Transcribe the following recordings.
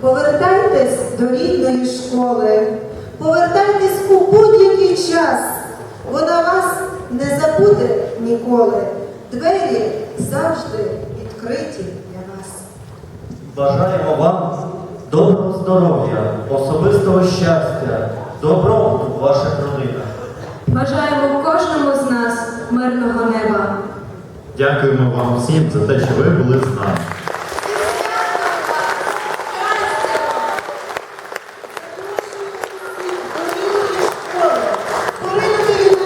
Повертайтесь до рідної школи, повертайтесь у будь-який час. Вона вас не забуде ніколи. Двері завжди відкриті для вас. Бажаємо вам доброго здоров'я, особистого щастя, добробуту в ваших родинах. Бажаємо Дякуємо вам всім за те, що ви були з нами. Поринути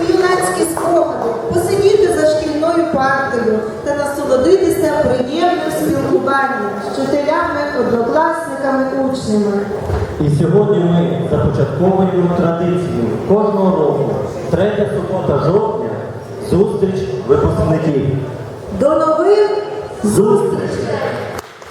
у юнацькі спогади, посидіти за шкільною партою та насолодитися приємним спілкуванням з вчителями, однокласниками, учнями. І сьогодні ми започатковуємо традицію кожного року, третя субота жовтня, зустріч випускників. До нових зустрічей!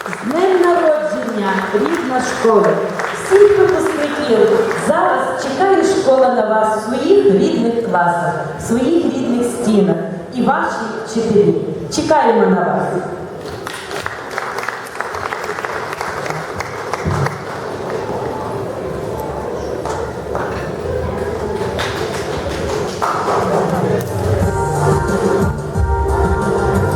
З днем народження, рідна школа. Всіх випускників зараз чекає школа на вас в своїх рідних класах, в своїх рідних стінах і ваші вчителі. Чекаємо на вас.